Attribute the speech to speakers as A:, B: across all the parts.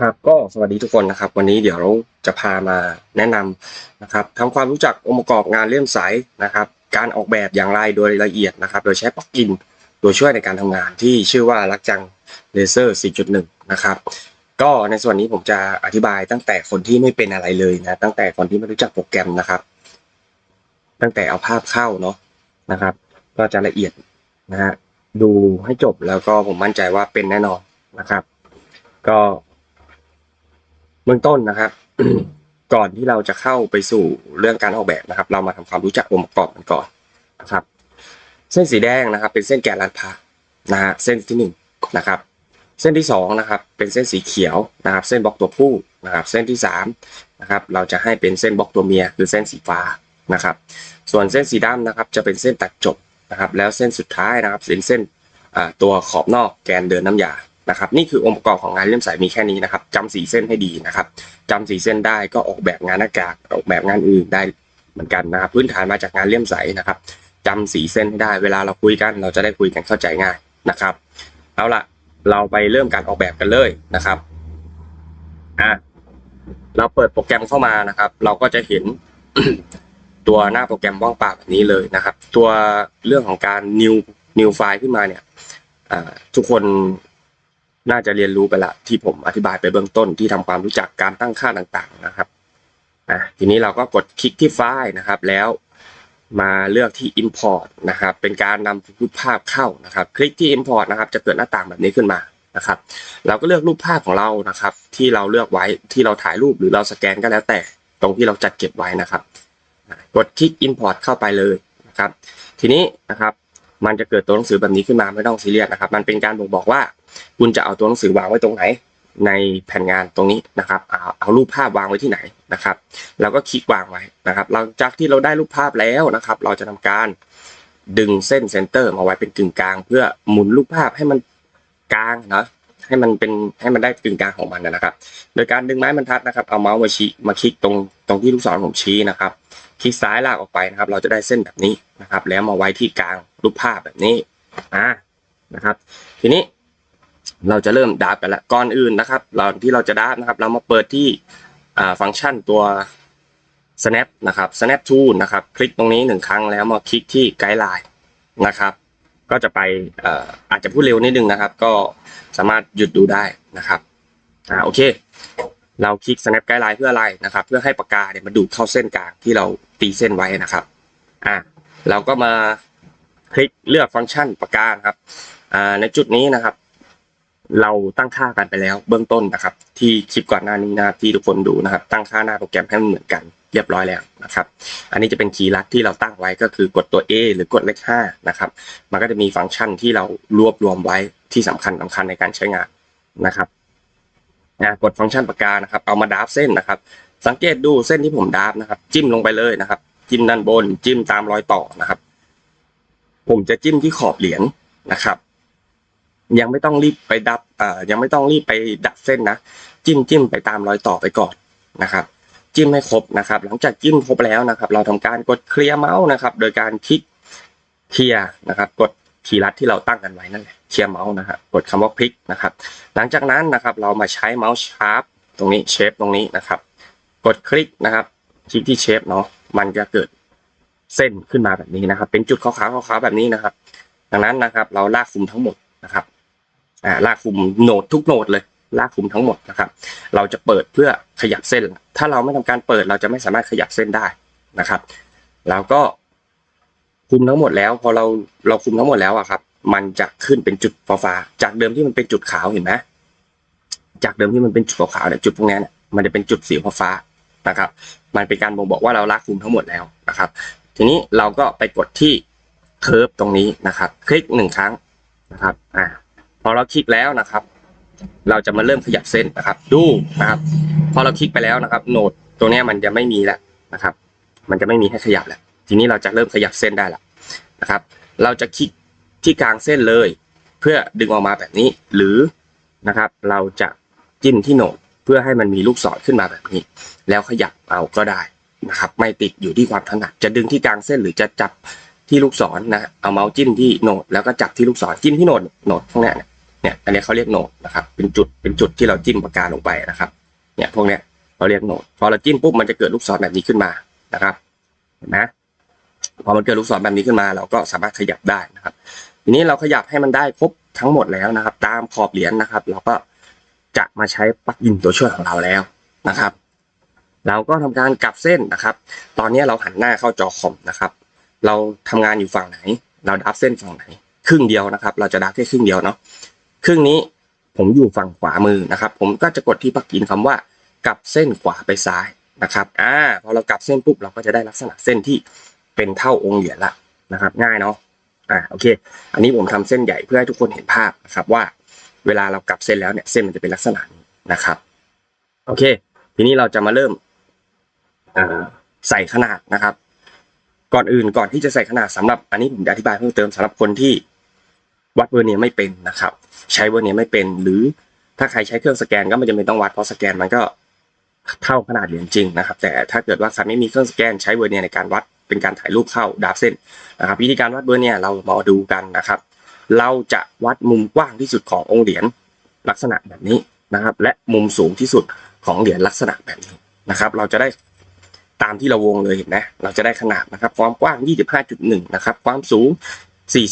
A: ครับก็สวัสดีทุกคนนะครับ วันนี้เดี๋ยวเราจะพามาแนะนำนะครับทำความรู้จักองค์ประกอบงานเลื่อมใสนะครับ การออกแบบอย่างไรโดยละเอียดนะครับ โดยใช้ปลั๊กอินตัวช่วยในการทำงานที่ชื่อว่าลักจังเลเซอร์ 4.1 นะครับ ก็ในส่วนนี้ผมจะอธิบายตั้งแต่คนที่ไม่เป็นอะไรเลยนะ ตั้งแต่คนที่ไม่รู้จักโปรแกรมนะครับ ตั้งแต่เอาภาพเข้าเนาะนะครับ ก็จะละเอียดนะฮะดูให้จบแล้วก็ผมมั่นใจว่าเป็นแน่นอนนะครับ ก็ บื้องต้นนะครับก่อนที่เราจะเข้าไปสู่เรื่องการออกแบบนะครับ เรามาทำความรู้จักองค์ประกอบกันก่อนนะครับ เส้นสีแดงนะครับ เป็นเส้นแกนลัดพานะฮะเส้นที่หนึ่งนะครับ เส้นที่สองนะครับ เป็นเส้นสีเขียวนะครับ เส้นบล็อกตัวผู้นะครับ เส้นที่สามนะครับ เราจะให้เป็นเส้นบล็อกตัวเมียคือเส้นสีฟ้านะครับ ส่วนเส้นสีดำนะครับ จะเป็นเส้นตัดจบนะครับ แล้วเส้นสุดท้ายนะครับเป็นเส้นตัวขอบนอกแกนเดินน้ำยา นะครับนี่คือองค์ประกอบของงานเลื่อมใสมีแค่นี้นะครับจำสีเส้นให้ดีนะครับจำสีเส้นได้ก็ออกแบบงานหน้ากากออกแบบงานอื่นได้เหมือนกันนะครับพื้นฐานมาจากงานเลื่อมใสนะครับจำสีเส้นให้ได้เวลาเราคุยกัน เราจะได้คุยกันเข้าใจง่ายนะครับเอาล่ะเราไปเริ่มการออกแบบกันเลยนะครับอะเราเปิดโปรแกรมเข้ามานะครับ เราก็จะเห็นตัวหน้าโปรแกรมว่างเปล่าแบบนี้เลยนะครับ ตัวเรื่องของการ new new ไฟล์ขึ้นมาเนี่ยทุกคน น่าจะเรียนรู้ไปละที่ผมอธิบายไปเบื้องต้นที่ทำความรู้จักการตั้งค่าต่างๆนะครับอะทีนี้เราก็กดคลิกที่ไฟล์นะครับ แล้วมาเลือกที่ import นะครับ เป็นการนำรูปภาพเข้านะครับ คลิกที่ import นะครับ จะเกิดหน้าต่างแบบนี้ขึ้นมานะครับ เราก็เลือกรูปภาพของเรานะครับ ที่เราเลือกไว้ที่เราถ่ายรูปหรือเราสแกนก็แล้วแต่ตรงที่เราจัดเก็บไว้นะครับ กดคลิก import เข้าไปเลยนะครับ ทีนี้นะครับ มันจะเกิดตัวหนังสือแบบนี้ขึ้นมาไม่ต้องซีเรียสนะครับ มันเป็นการบ่งบอกว่า คุณจะเอาตัวหนังสือวางไว้ตรงไหน ในแผ่นงานตรงนี้นะครับเอาเอารูปภาพวางไว้ที่ไหนนะครับเราก็คลิกวางไว้นะครับหลังจากที่เราได้รูปภาพแล้วนะครับ เราจะทำการดึงเส้นเซนเตอร์มาไว้เป็นกึ่งกลาง เพื่อหมุนรูปภาพให้มันกลางนะให้มันเป็นให้มันได้กึ่งกลางของมันนะครับ โดยการดึงไม้บรรทัดนะครับ เอาเมาส์มาชี้มาคลิกตรงตรงที่ลูกศรผมชี้นะครับ คลิกซ้ายลากออกไปนะครับ เราจะได้เส้นแบบนี้นะครับ แล้วมาไว้ที่กลางรูปภาพแบบนี้อ่านะครับ ทีนี้เราจะเริ่มดับกันละก่อนอื่นนะครับเราที่เราจะดับนะครับ เรามาเปิดที่ฟังก์ชันตัว snap นะครับ snap tool นะครับ คลิกตรงนี้หนึ่งครั้งแล้วมาคลิกที่ไกด์ไลน์นะครับ ก็จะไปเอ่ออาจจะพูดเร็วนิดนึงนะครับ ก็สามารถหยุดดูได้นะครับอ่าโอเค เราคลิก snap guideline เพื่ออะไรนะครับ เพื่อให้ปากกาเนี่ยมันดูดเข้าเส้นกลางที่เราตีเส้นไว้นะครับอ่าเราก็มาคลิกเลือกฟังก์ชันปากกานะครับอ่าในจุดนี้นะครับ เราตั้งค่ากันไปแล้วเบื้องต้นนะครับ ที่คลิปก่อนหน้านี้นะครับที่ทุกคนดูนะครับ ตั้งค่าหน้าโปรแกรมให้มันเหมือนกันเรียบร้อยแล้วนะครับ อันนี้จะเป็นคีย์ลัดที่เราตั้งไว้ก็คือกดตัว A หรือกดเลข5นะครับ มันก็จะมีฟังก์ชันที่เรารวบรวมไว้ที่สำคัญสำคัญในการใช้งานนะครับ นะกดฟังก์ชันปากกานะครับเอามาดราฟเส้นนะครับ สังเกตดูเส้นที่ผมดราฟนะครับ จิ้มลงไปเลยนะครับ จิ้มด้านบน จิ้มตามรอยต่อนะครับ ผมจะจิ้มที่ขอบเหรียญนะครับ ยังไม่ต้องรีบไปดับอ่อยังไม่ต้องรีบไปดับเส้นนะจิ้มจิ้มไปตามรอยต่อไปก่อนนะครับ จิ้มให้ครบนะครับ หลังจากจิ้มครบแล้วนะครับ เราทำการกดเคลียร์เมาส์นะครับ โดยการคลิกเคลียร์นะครับ กด คีย์ลัดที่เราตั้งกันไว้นั่นแหละเคลียร์เมาส์นะครับกดคำว่าพลิกนะครับ หลังจากนั้นนะครับเรามาใช้เมาส์ชาร์ปตรงนี้เชฟตรงนี้นะครับ กดคลิกนะครับ คลิกที่เชฟเนาะมันจะเกิดเส้นขึ้นมาแบบนี้นะครับ เป็นจุดขาวๆขาวๆแบบนี้นะครับ ดังนั้นนะครับ เราลากคุมทั้งหมดนะครับอ่าลากคุมโหนดทุกโหนดเลยลากคุมทั้งหมดนะครับ เราจะเปิดเพื่อขยับเส้น ถ้าเราไม่ทำการเปิดเราจะไม่สามารถขยับเส้นได้นะครับ แล้วก็ คุมทั้งหมดแล้ว พอเราเราคุมทั้งหมดแล้วอะครับ มันจะขึ้นเป็นจุดฟ้าๆจากเดิมที่มันเป็นจุดขาวเห็นไหมจากเดิมที่มันเป็นจุดขาวเนี่ยจุดพวกนี้เนี่ยมันจะเป็นจุดสีฟ้าๆนะครับ มันเป็นการบ่งบอกว่าเราลากคุมทั้งหมดแล้วนะครับ ทีนี้เราก็ไปกดที่เคิร์ฟตรงนี้นะครับ คลิกหนึ่งครั้งนะครับอ่าพอเราคลิกแล้วนะครับ เราจะมาเริ่มขยับเส้นนะครับ ดูนะครับ พอเราคลิกไปแล้วนะครับ โหนดตรงนี้มันจะไม่มีแล้วนะครับ มันจะไม่มีให้ขยับแล้ว ทีนี้เราจะเริ่มขยับเส้นได้แล้วนะครับ เราจะคลิกที่กลางเส้นเลย เพื่อดึงออกมาแบบนี้ หรือนะครับ เราจะจิ้มที่โหนดเพื่อให้มันมีลูกศรขึ้นมาแบบนี้ แล้วขยับเอาก็ได้นะครับ ไม่ติดอยู่ที่ความถนัดจะดึงที่กลางเส้นหรือจะจับที่ลูกศรนะเอาเมาส์จิ้มที่โหนดแล้วก็จับที่ลูกศรจิ้มที่โหนดโหนดข้างเนี้เนี่ยอันนี้เขาเรียกโหนดนะครับ เป็นจุดเป็นจุดที่เราจิ้มปากกาลงไปนะครับ เนี่ยพวกเนี้ยเราเรียกโหนดพอเราจิ้มปุ๊บมันจะเกิดลูกศรแบบนี้ขึ้นมานะครับเห็นไหม พอมันเกิดลูกศรแบบนี้ขึ้นมา เราก็สามารถขยับได้นะครับ ทีนี้เราขยับให้มันได้ครบทั้งหมดแล้วนะครับ ตามขอบเหรียญนะครับ เราก็จะมาใช้ปลั๊กอินตัวช่วยของเราแล้วนะครับ เราก็ทำการกลับเส้นนะครับ ตอนนี้เราหันหน้าเข้าจอคอมนะครับ เราทำงานอยู่ฝั่งไหน เราดับเส้นฝั่งไหน ครึ่งเดียวนะครับ เราจะดับแค่ครึ่งเดียวเนาะครึ่งนี้ผมอยู่ฝั่งขวามือนะครับ ผมก็จะกดที่ปลั๊กอินคำว่ากลับเส้นขวาไปซ้ายนะครับ อ่า พอเรากลับเส้นปุ๊บเราก็จะได้ลักษณะเส้นที่ เป็นเท่าองค์เหรียญละนะครับ ง่ายเนาะอ่าโอเค อันนี้ผมทำเส้นใหญ่เพื่อให้ทุกคนเห็นภาพนะครับว่า เวลาเรากลับเส้นแล้วเนี่ยเส้นมันจะเป็นลักษณะนี้นะครับ โอเค ทีนี้เราจะมาเริ่มใส่ขนาดนะครับ ก่อนอื่นก่อนที่จะใส่ขนาดสำหรับอันนี้ผมจะอธิบายเพิ่มเติมสำหรับคนที่วัดเวอร์เนียไม่เป็นนะครับ ใช้เวอร์เนียไม่เป็น หรือถ้าใครใช้เครื่องสแกนก็ไม่จำเป็นต้องวัดเพราะสแกนมันก็เท่าขนาดเหรียญจริงนะครับ แต่ถ้าเกิดว่าใครไม่มีเครื่องสแกนใช้เวอร์เนียในการวัด เป็นการถ่ายรูปเข้าดาบเส้นนะครับวิธีการวัดเวอร์เนี่ยเรามาดูกันนะครับ เราจะวัดมุมกว้างที่สุดขององค์เหรียญลักษณะแบบนี้นะครับ และมุมสูงที่สุดของเหรียญลักษณะแบบนี้นะครับ เราจะได้ตามที่เราวงเลยเห็นไหมเราจะได้ขนาดนะครับ ความกว้าง 25.1 นะครับ ความสูง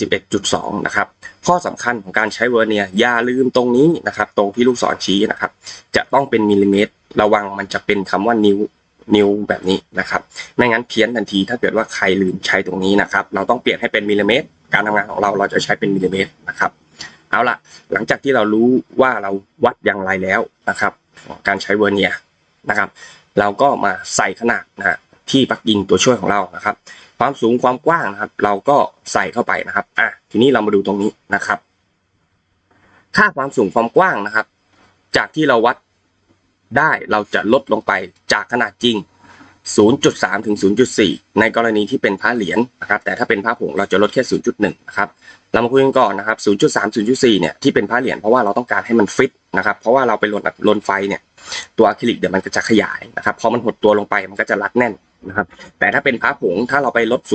A: 41.2 นะครับ ข้อสำคัญของการใช้เวอร์เนียอย่าลืมตรงนี้นะครับ ตรงที่ลูกศรชี้นะครับ จะต้องเป็นมิลลิเมตร ระวังมันจะเป็นคำว่านิ้ว นิ้วแบบนี้นะครับ ไม่งั้นเพี้ยนทันที ถ้าเกิดว่าใครลืมใช้ตรงนี้นะครับ เราต้องเปลี่ยนให้เป็นมิลลิเมตร การทำงานของเราเราจะใช้เป็นมิลลิเมตรนะครับ เอาละหลังจากที่เรารู้ว่าเราวัดอย่างไรแล้วนะครับ การใช้เวอร์เนียนะครับ เราก็มาใส่ขนาดนะที่ปักอินตัวช่วยของเรานะครับ ความสูงความกว้างนะครับ เราก็ใส่เข้าไปนะครับอะทีนี้เรามาดูตรงนี้นะครับ ค่าความสูงความกว้างนะครับ จากที่เราวัด ได้เราจะลดลงไปจากขนาดจริง 0.3 ถึง 0.4 ในกรณีที่เป็นพระเหรียญนะครับ แต่ถ้าเป็นพระผงเราจะลดแค่ 0.1 นะครับ เรามาคุยกันก่อนนะครับ 0.3 0.4 เนี่ยที่เป็นพระเหรียญเพราะว่าเราต้องการให้มันฟิตนะครับ เพราะว่าเราไปลนลนไฟเนี่ยตัวอะคริลิกเดี๋ยวมันก็จะขยายนะครับ พอมันหดตัวลงไปมันก็จะรัดแน่นนะครับ แต่ถ้าเป็นพระผงถ้าเราไปลด 0.3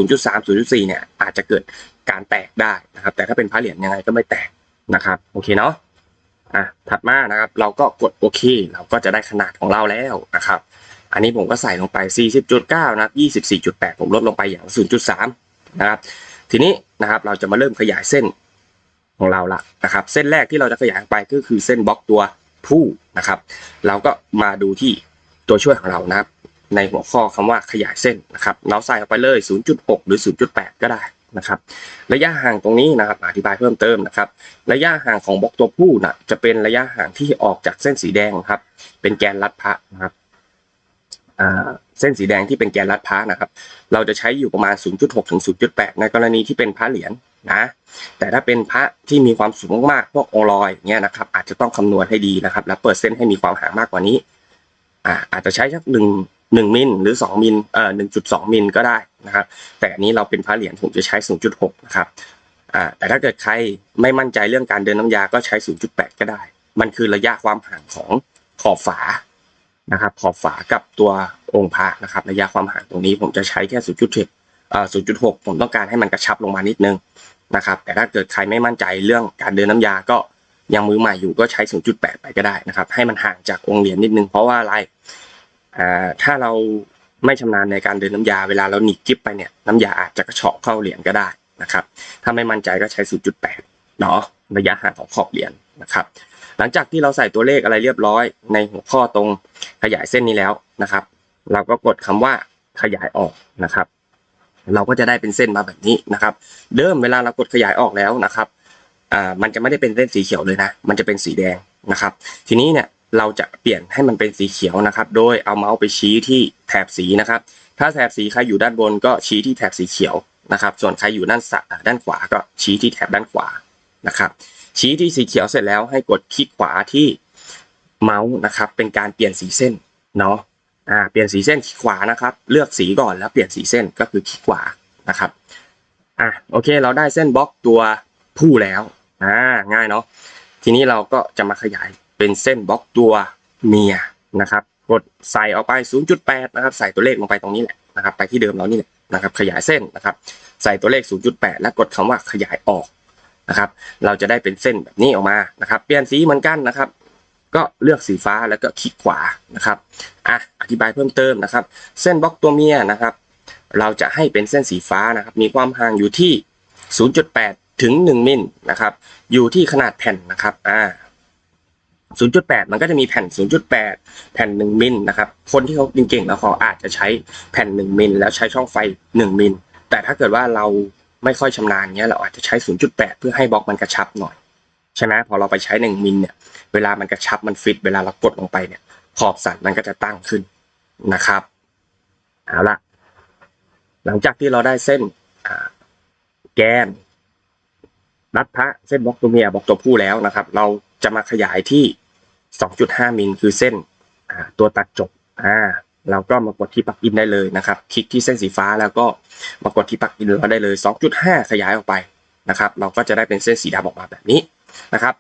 A: 0.4 เนี่ยอาจจะเกิดการแตกได้นะครับ แต่ถ้าเป็นพระเหรียญยังไงก็ไม่แตกนะครับ โอเคเนาะ อะถัดมานะครับ เราก็กดโอเค เราก็จะได้ขนาดของเราแล้วนะครับ อันนี้ผมก็ใส่ลงไป 40.9 นะครับ 24.8 ผมลดลงไปอย่าง 0.3 นะครับ ทีนี้นะครับเราจะมาเริ่มขยายเส้นของเราละนะครับ เส้นแรกที่เราจะขยายไปก็คือเส้นบล็อกตัวผู้นะครับ เราก็มาดูที่ตัวช่วยของเรานะครับ ในหัวข้อคำว่าขยายเส้นนะครับ เราใส่ออกไปเลย 0.6 หรือ 0.8 ก็ได้ นะครับ ระยะห่างตรงนี้นะครับอธิบายเพิ่มเติมนะครับ ระยะห่างของบล็อกตัวผู้นะจะเป็นระยะห่างที่ออกจากเส้นสีแดงครับ เป็นแกนลัดพระนะครับเส้นสีแดงที่เป็นแกนลัดพระนะครับ เราจะใช้อยู่ประมาณ 0.6 ถึง 0.8 ในกรณีที่เป็นพระเหรียญนะ แต่ถ้าเป็นพระที่มีความสูงมากๆพวกองลอยอยเงี้ยนะครับ อาจจะต้องคำนวณให้ดีนะครับ แล้วเปิดเส้นให้มีความห่างมากกว่านี้อ่าอาจจะใช้สักหนึ่ง หนึ่งมิลหรือสองมิลเอ่อหนึ่งจุดสองมิลก็ได้นะครับ แต่อันนี้เราเป็นพระเหรียญผมจะใช้0.6นย์จุดหกนะครับอ่าแต่ถ้าเกิดใครไม่มั่นใจเรื่องการเดินน้ำยาก็ใช้0.8ก็ได้ มันคือระยะความห่างของขอบฝานะครับ ขอบฝากับตัวองค์พระนะครับ ระยะความห่างตรงนี้ผมจะใช้แค่0.7เจ็ดอ่อ0.6ผมต้องการให้มันกระชับลงมานิดนึงนะครับ แต่ถ้าเกิดใครไม่มั่นใจเรื่องการเดินน้ำยาก็ยังมือใหม่อยู่ก็ใช้ 0.8 ไปก็ได้นะครับ ให้มันห่างจากองค์เหรียญนิดนึง เพราะว่าอะไร อ่าถ้าเราไม่ชำนาญในการเดินน้ำยาเวลาเราหนีกิ๊บไปเนี่ยน้ำยาอาจจะกระเฉาะเข้าเหรียญก็ได้นะครับ ถ้าไม่มั่นใจก็ใช้ 0.8 เนาะระยะห่างของขอบเหรียญนะครับ หลังจากที่เราใส่ตัวเลขอะไรเรียบร้อย ในหัวข้อตรงขยายเส้นนี้แล้วนะครับ เราก็กดคำว่าขยายออกนะครับ เราก็จะได้เป็นเส้นมาแบบนี้นะครับเดิมเวลาเรากดขยายออกแล้วนะครับอ่ามันจะไม่ได้เป็นเส้นสีเขียวเลยนะ มันจะเป็นสีแดงนะครับ ทีนี้เนี่ย เราจะเปลี่ยนให้มันเป็นสีเขียวนะครับ โดยเอาเมาส์ไปชี้ที่แถบสีนะครับ ถ้าแถบสีใครอยู่ด้านบนก็ชี้ที่แถบสีเขียวนะครับ ส่วนใครอยู่ด้านด้านขวาก็ชี้ที่แถบด้านขวานะครับ ชี้ที่สีเขียวเสร็จแล้วให้กดคลิกขวาที่เมาส์นะครับ เป็นการเปลี่ยนสีเส้นเนาะอ่าเปลี่ยนสีเส้นคลิกขวานะครับ เลือกสีก่อนแล้วเปลี่ยนสีเส้นก็คือคลิกขวานะครับอะโอเค เราได้เส้นบล็อกตัวผู้แล้วอ่าง่ายเนาะทีนี้เราก็จะมาขยาย เป็นเส้นบล็อกตัวเมียนะครับ กดใส่ออกไป 0.8 นะครับ ใส่ตัวเลขลงไปตรงนี้แหละนะครับ ไปที่เดิมเรานี่แหละนะครับ ขยายเส้นนะครับ ใส่ตัวเลข 0.8 แล้วกดคำว่าขยายออกนะครับ เราจะได้เป็นเส้นแบบนี้ออกมานะครับ เปลี่ยนสีเหมือนกันนะครับ ก็เลือกสีฟ้าแล้วก็คลิกขวานะครับ อะ อธิบายเพิ่มเติมนะครับ เส้นบล็อกตัวเมียนะครับ เราจะให้เป็นเส้นสีฟ้านะครับ มีความห่างอยู่ที่ 0.8 ถึง 1 มิลนะครับ อยู่ที่ขนาดแผ่นนะครับ อ่า 0.8 มันก็จะมีแผ่น 0.8 แผ่น 1 มิลนะครับ คนที่เขาเก่งๆแล้วเขาอาจจะใช้แผ่น 1 มิลแล้วใช้ช่องไฟ 1 มิล แต่ถ้าเกิดว่าเราไม่ค่อยชำนาญเนี้ยเราอาจจะใช้ 0.8 เพื่อให้บล็อกมันกระชับหน่อย ใช่ไหมพอเราไปใช้ 1 มิลเนี่ย เวลามันกระชับมันฟิต เวลาเรากดลงไปเนี่ย ขอบสันมันก็จะตั้งขึ้นนะครับ เอาละหลังจากที่เราได้เส้นแกนรัดพระเส้นบล็อกตัวเมียบล็อกตัวผู้แล้วนะครับ เราจะมาขยายที่ 2.5 มิลคือเส้นตัวตัดจบอ่าเราก็มากดที่ปลั๊กอินได้เลยนะครับ คลิกที่เส้นสีฟ้าแล้วก็มากดที่ปลั๊กอินเราได้เลย 2.5 ขยายออกไปนะครับ เราก็จะได้เป็นเส้นสีดำออกมาแบบนี้นะครับ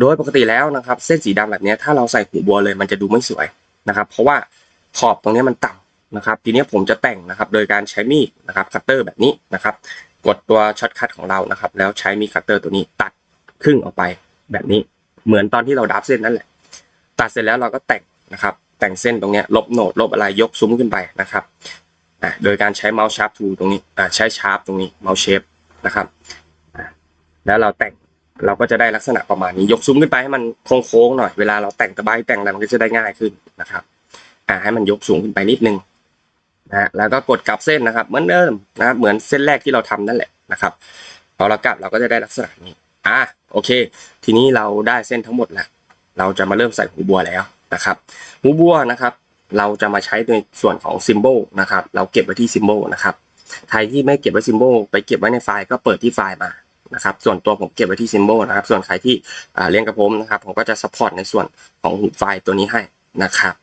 A: โดยปกติแล้วนะครับ เส้นสีดำแบบนี้ถ้าเราใส่หูบัวเลยมันจะดูไม่สวยนะครับ เพราะว่าขอบตรงนี้มันต่ำนะครับ ทีนี้ผมจะแต่งนะครับ โดยการใช้มีดนะครับคัตเตอร์แบบนี้นะครับ กดตัวช็อตคัทของเรานะครับ แล้วใช้มีดคัตเตอร์ตัวนี้ตัดครึ่งออกไปแบบนี้ เหมือนตอนที่เราดับเส้นนั่นแหละ ตัดเสร็จแล้วเราก็แต่งนะครับ แต่งเส้นตรงนี้ลบโหนดลบอะไรยกซุ้มขึ้นไปนะครับโดยการใช้เมาส์ชาร์ปทูตรงนี้ใช้ชาร์ปตรงนี้เมาส์เชฟนะครับแล้วเราแต่งเราก็จะได้ลักษณะประมาณนี้ ยกซุ้มขึ้นไปให้มันโค้งๆหน่อยเวลาเราแต่งตะไบแต่งอะไรมันก็จะได้ง่ายขึ้นนะครับอ่าให้มันยกสูงขึ้นไปนิดนึงนะแล้วก็กดกลับเส้นนะครับ เหมือนเดิมนะครับเหมือนเส้นแรกที่เราทำนั่นแหละนะครับพอเรากลับเราก็จะได้ลักษณะนี้อะโอเค ทีนี้เราได้เส้นทั้งหมดแล้ว เราจะมาเริ่มใส่หูบัวแล้วนะครับหูบัวนะครับ เราจะมาใช้ในส่วนของซิมโบลนะครับ เราเก็บไว้ที่ซิมโบลนะครับใครที่ไม่เก็บไว้ซิมโบลไปเก็บไว้ในไฟล์ก็เปิดที่ไฟล์มานะครับ ส่วนตัวผมเก็บไว้ที่ซิมโบลนะครับ ส่วนใครที่เรียนกับผมนะครับ ผมก็จะซัพพอร์ตในส่วนของหูไฟล์ตัวนี้ให้นะครับ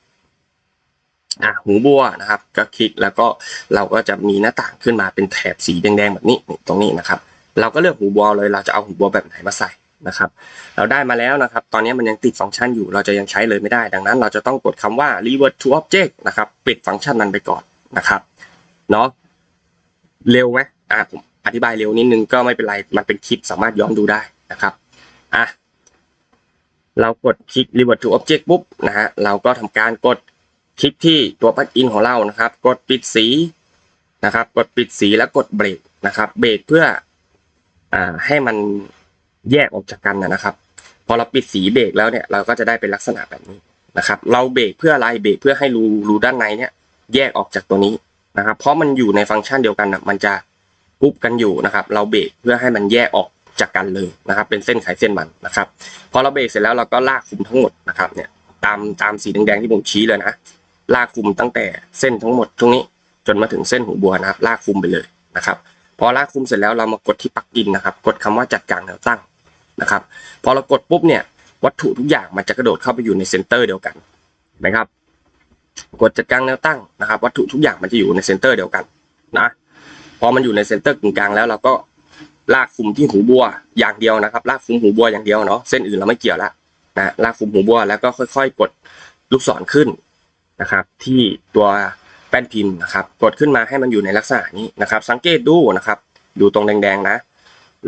A: อะหูบัวนะครับ ก็คลิกแล้วก็เราก็จะมีหน้าต่างขึ้นมาเป็นแถบสีแดงๆแบบนี้ตรงนี้นะครับ เราก็เลือกหูบัวเลยเราจะเอาหูบัวแบบไหนมาใส่ นะครับ เราได้มาแล้วนะครับ ตอนนี้มันยังติดฟังก์ชันอยู่เราจะยังใช้เลยไม่ได้ ดังนั้น เราจะต้องกดคำว่า revert to object นะครับปิดฟังก์ชันนั้นไปก่อนนะครับเนาะเร็วไหมอะผมอธิบายเร็วนิดนึงก็ไม่เป็นไรมันเป็นคลิปสามารถย้อนดูได้นะครับอะเรากดคลิก revert to object ปุ๊บนะฮะเราก็ทำการกดคลิกที่ตัวปลั๊กอินของเรานะครับ กดปิดสีนะครับ กดปิดสีแล้วกดเบรกนะครับ เบรกเพื่ออ่าให้มัน แยกออกจากกันนะครับ พอเราปิดสีเบรกแล้วเนี่ยเราก็จะได้เป็นลักษณะแบบนี้นะครับ เราเบรกเพื่ออะไรเบรกเพื่อให้รูรูด้านในเนี่ย แยกออกจากตัวนี้นะครับ เพราะมันอยู่ในฟังก์ชันเดียวกันนะมันจะกรุ๊ปกันอยู่นะครับ เราเบรกเพื่อให้มันแยกออกจากกันเลยนะครับ เป็นเส้นไขเส้นมันนะครับ พอเราเบรกเสร็จแล้วเราก็ลากคุมทั้งหมดนะครับเนี่ยตามตามสีแดงๆที่ผมชี้เลยนะลากคุมตั้งแต่เส้นทั้งหมดตรงนี้จนมาถึงเส้นหูบัวนะครับ ลากคุมไปเลยนะครับ พอลากคุมเสร็จแล้วเรามากดที่ปักอินนะครับ กดคำว่าจัดการแนวตั้ง นะครับ พอเรากดปุ๊บเนี่ย วัตถุทุกอย่างมันจะกระโดดเข้าไปอยู่ในเซนเตอร์เดียวกันนะครับ กดจัดกลารแนวตั้งนะครับ วัตถุทุกอย่างมันจะอยู่ในเซนเตอร์เดียวกันนะพอมันอยู่ในเซนเตอร์กึ่งกลางแล้วเราก็ลากคุมที่หูบัวอย่างเดียวนะครับ ลากคุมหูบัวอย่างเดียวเนาะเส้นอื่นเราไม่เกี่ยวละนะลากคุมหูบัวแล้วก็ค่อย ๆ กดลูกศรขึ้นนะครับ ที่ตัวแป้นพิมพ์นะครับ กดขึ้นมาให้มันอยู่ในลักษณะนี้นะครับ สังเกตดูนะครับ ดูตรงแดงๆนะ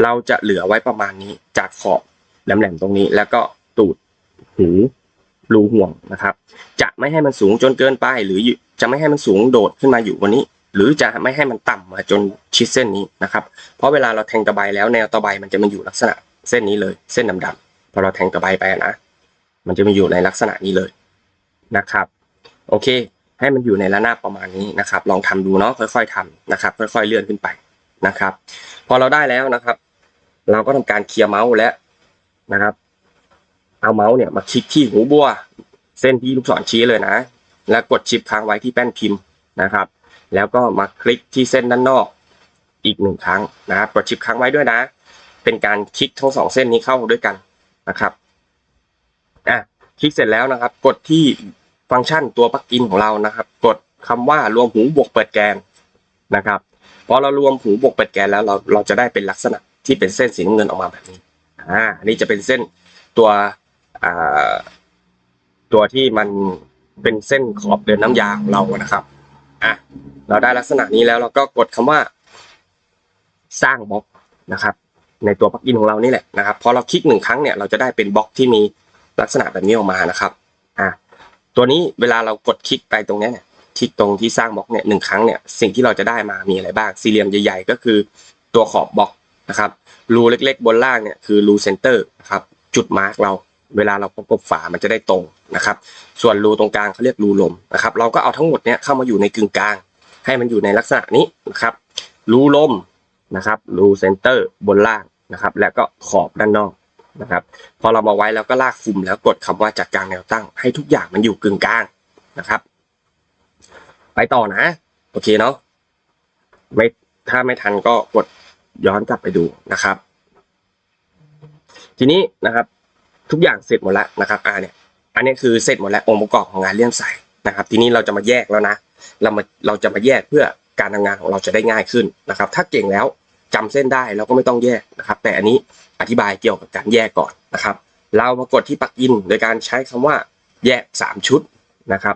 A: เราจะเหลือไว้ประมาณนี้จากขอบแหลมๆตรงนี้ แล้วก็ตูดหูรูห่วงนะครับ จะไม่ให้มันสูงจนเกินไป หรือจะไม่ให้มันสูงโดดขึ้นมาอยู่บนนี้ หรือจะไม่ให้มันต่ำมาจนชิดเส้นนี้นะครับ เพราะเวลาเราแทงตะไบแล้วแนวตะไบมันจะมาอยู่ลักษณะเส้นนี้เลย เส้นดำๆพอเราแทงตะไบไปนะ มันจะมาอยู่ในลักษณะนี้เลยนะครับ โอเค ให้มันอยู่ในระนาบประมาณนี้นะครับ ลองทำดูเนาะค่อย ๆทำนะครับ ค่อย ๆเลื่อนขึ้นไปนะครับ พอเราได้แล้วนะครับ เราก็ทำการเคลียร์เมาส์และนะครับ เอาเมาส์เนี่ยมาคลิกที่หูบัว เส้นที่ลูกศรชี้เลยนะ แล้วกดชิปค้างไว้ที่แป้นพิมพ์นะครับ แล้วก็มาคลิกที่เส้นด้านนอกอีกหนึ่งครั้งนะครับกดชิปค้างไว้ด้วยนะ เป็นการคลิกทั้งสองเส้นนี้เข้าด้วยกันนะครับอะคลิกเสร็จแล้วนะครับ กดที่ฟังก์ชันตัวปลั๊กอินของเรานะครับ กดคำว่ารวมหูบวกเปิดแกนนะครับพอเรารวมหูบวกเปิดแกนแล้วเราเราจะได้เป็นลักษณะ ที่เป็นเส้นสีน้ำเงินออกมาแบบนี้อ่าอันนี้จะเป็นเส้นตัวอ่าตัวที่มันเป็นเส้นขอบเดินน้ำยาของเรานะครับอะเราได้ลักษณะนี้แล้วเราก็กดคำว่า สร้างบล็อกนะครับ ในตัวปลั๊กอินของเรานี่แหละนะครับพอเราคลิกหนึ่งครั้งเนี่ยเราจะได้เป็นบล็อกที่มีลักษณะแบบนี้ออกมานะครับอ่าตัวนี้เวลาเรากดคลิกไปตรงนี้เนี่ยคลิกตรงที่สร้างบล็อกเนี่ยหนึ่งครั้งเนี่ยสิ่งที่เราจะได้มามีอะไรบ้างสี่เหลี่ยมใหญ่ ๆ ก็คือตัวขอบบล็อก นะครับรูเล็กๆ บนล่างเนี่ยคือรูเซนเตอร์นะครับจุดมาร์กเราเวลาเราประกบฝามันจะได้ตรงนะครับ ส่วนรูตรงกลางเขาเรียกรูลมนะครับ เราก็เอาทั้งหมดเนี้ยเข้ามาอยู่ในกึ่งกลาง ให้มันอยู่ในลักษณะนี้นะครับ รูลมนะครับรูเซนเตอร์บนล่างนะครับ แล้วก็ขอบด้านนอกนะครับ พอเรามาไว้แล้วก็ลากฟุมแล้วกดคำว่าจัดการแนวตั้ง ให้ทุกอย่างมันอยู่กึ่งกลางนะครับ ไปต่อนะ โอเคเนาะไม่ถ้าไม่ทันก็กด ย้อนกลับไปดูนะครับ ทีนี้นะครับ ทุกอย่างเสร็จหมดแล้วนะครับอ่าเนี่ย อันนี้คือเสร็จหมดแล้วองค์ประกอบของงานเลี่ยมใสนะครับ ทีนี้เราจะมาแยกแล้วนะ เรามาเราจะมาแยกเพื่อการทำงานของเราจะได้ง่ายขึ้นนะครับ ถ้าเก่งแล้วจำเส้นได้เราก็ไม่ต้องแยกนะครับ แต่อันนี้อธิบายเกี่ยวกับการแยกก่อนนะครับ เรามากดที่ปักอิน โดยการใช้คำว่าแยก 3 ชุดนะครับ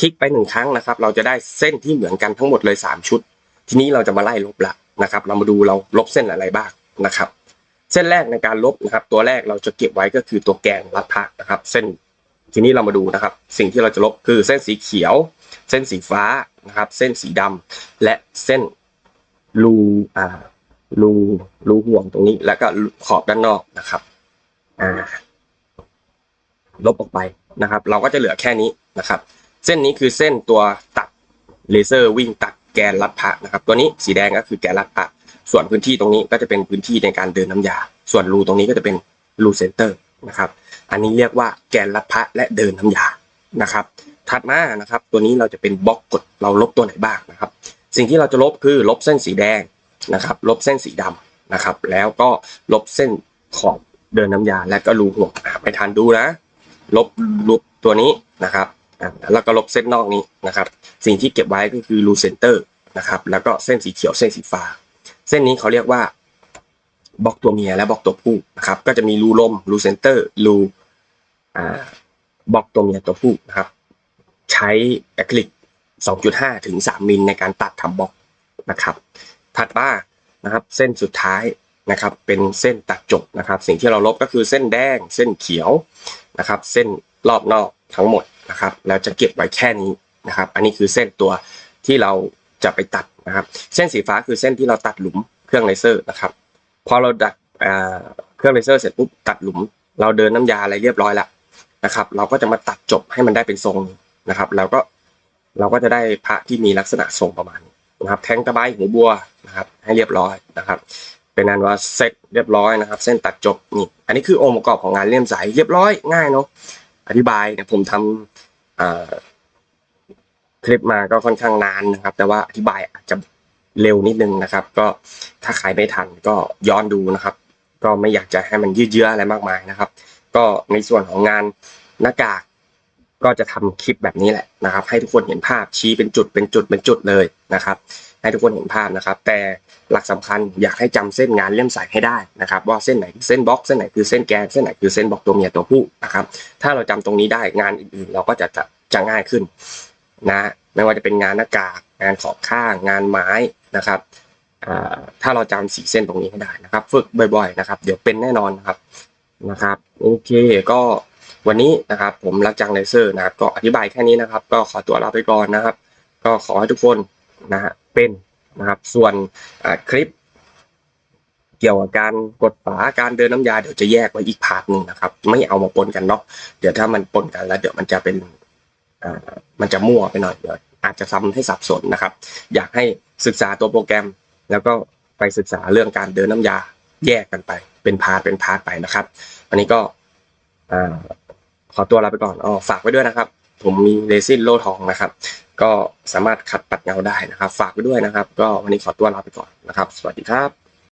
A: คลิกไปหนึ่งครั้งนะครับ เราจะได้เส้นที่เหมือนกันทั้งหมดเลย 3 ชุด ทีนี้เราจะมาไล่ลบละ นะครับ เรามาดูเราลบเส้นอะไรบ้างนะครับ เส้นแรกในการลบนะครับ ตัวแรกเราจะเก็บไว้ก็คือตัวแกนรัดพระนะครับ เส้นทีนี้เรามาดูนะครับ สิ่งที่เราจะลบคือเส้นสีเขียว เส้นสีฟ้านะครับ เส้นสีดำและเส้นรูอ่ารูรูห่วงตรงนี้ แล้วก็ขอบด้านนอกนะครับอ่าลบออกไปนะครับ เราก็จะเหลือแค่นี้นะครับ เส้นนี้คือเส้นตัวตัดเลเซอร์วิ่งตัด แกนรัดพระนะครับ ตัวนี้สีแดงก็คือแกนรัดพระส่วนพื้นที่ตรงนี้ก็จะเป็นพื้นที่ในการเดินน้ำยา ส่วนรูตรงนี้ก็จะเป็นรูเซนเตอร์นะครับ อันนี้เรียกว่าแกนรัดพระและเดินน้ำยานะครับ ถัดมานะครับ ตัวนี้เราจะเป็นบล็อกกดเราลบตัวไหนบ้างนะครับ สิ่งที่เราจะลบคือลบเส้นสีแดงนะครับ ลบเส้นสีดำนะครับ แล้วก็ลบเส้นขอบเดินน้ำยา และก็รูห่วงไปทานดูนะ ลบลบตัวนี้นะครับ แล้วก็ลบเส้นนอกนี้นะครับ สิ่งที่เก็บไว้ก็คือรูเซนเตอร์นะครับแล้วก็เส้นสีเขียวเส้นสีฟ้า เส้นนี้เขาเรียกว่าบล็อกตัวเมียและบล็อกตัวผู้นะครับก็จะมีรูลมรูเซนเตอร์รูบล็อกตัวเมียตัวผู้นะครับใช้อะคริลิก 2.5 ถึง 3 มิลในการตัดทำบล็อกนะครับ ถัดมานะครับเส้นสุดท้ายนะครับเป็นเส้นตัดจบนะครับ สิ่งที่เราลบก็คือเส้นแดง เส้นเขียวนะครับ เส้นรอบนอกทั้งหมด นะครับแล้วจะเก็บไว้แค่นี้นะครับ อันนี้คือเส้นตัวที่เราจะไปตัดนะครับ เส้นสีฟ้าคือเส้นที่เราตัดหลุมเครื่องเลเซอร์นะครับพอเราดัดเครื่องเลเซอร์เสร็จปุ๊บตัดหลุม เราเดินน้ำยาอะไรเรียบร้อยแล้วนะครับ เราก็จะมาตัดจบให้มันได้เป็นทรงนะครับแล้วก็เราก็จะได้พระที่มีลักษณะทรงประมาณนี้นะครับ แทงตะไบหัวบัวนะครับ ให้เรียบร้อยนะครับ เป็นนั้นว่าเสร็จเรียบร้อยนะครับ เส้นตัดจบนี่อันนี้คือองค์ประกอบของงานเลี่ยมใสเรียบร้อยง่ายเนาะ อธิบายเนี่ยผมทำคลิปมาก็ค่อนข้างนานนะครับ แต่ว่าอธิบายอาจจะเร็วนิดนึงนะครับ ก็ถ้าใครไม่ทันก็ย้อนดูนะครับ ก็ไม่อยากจะให้มันยืดเยื้ออะไรมากมายนะครับ ก็ในส่วนของงานหน้ากาก ก็จะทำคลิปแบบนี้แหละนะครับ ให้ทุกคนเห็นภาพชี้เป็นจุดเป็นจุดเป็นจุดเลยนะครับ ให้ทุกคนเห็นภาพนะครับ แต่หลักสำคัญอยากให้จำเส้นงานเล่มสายให้ได้นะครับ ว่าเส้นไหนคือเส้นบล็อกเส้นไหนคือเส้นแกนเส้นไหนคือเส้นบล็อกตัวเมียตัวผู้นะครับ ถ้าเราจำตรงนี้ได้งานอื่นๆเราก็จะจะจะง่ายขึ้นนะไม่ว่าจะเป็นงานหน้ากากงานขอบข้างงานไม้นะครับถ้าเราจำสีเส้นตรงนี้ให้ได้นะครับ ฝึกบ่อย ๆ นะครับ เดี๋ยวเป็นแน่นอนนะครับนะครับ โอเคก็ วันนี้นะครับผมรักจังเลเซอร์นะครับ ก็อธิบายแค่นี้นะครับ ก็ขอตัวลาไปก่อนนะครับ ก็ขอให้ทุกคนนะฮะเป็นนะครับ ส่วนคลิป เกี่ยวกับการกดฝาการเดินน้ำยาเดี๋ยวจะแยกไว้อีกพาร์ทหนึ่งนะครับ ไม่เอามาปนกันเนาะเดี๋ยวถ้ามันปนกันแล้ว เดี๋ยวมันจะเป็นอ่ามันจะมั่วไปหน่อยเดี๋ยวอาจจะทำให้สับสนนะครับ อยากให้ศึกษาตัวโปรแกรม แล้วก็ไปศึกษาเรื่องการเดินน้ำยาแยกกันไป เป็นพาร์ทเป็นพาร์ทไปนะครับ วันนี้ก็อ่า ขอตัวลาไปก่อนอ๋อฝากไว้ด้วยนะครับ ผมมีเรซินโลทองนะครับ ก็สามารถขัดปัดเงาได้นะครับ ฝากไว้ด้วยนะครับ ก็วันนี้ขอตัวลาไปก่อนนะครับ สวัสดีครับ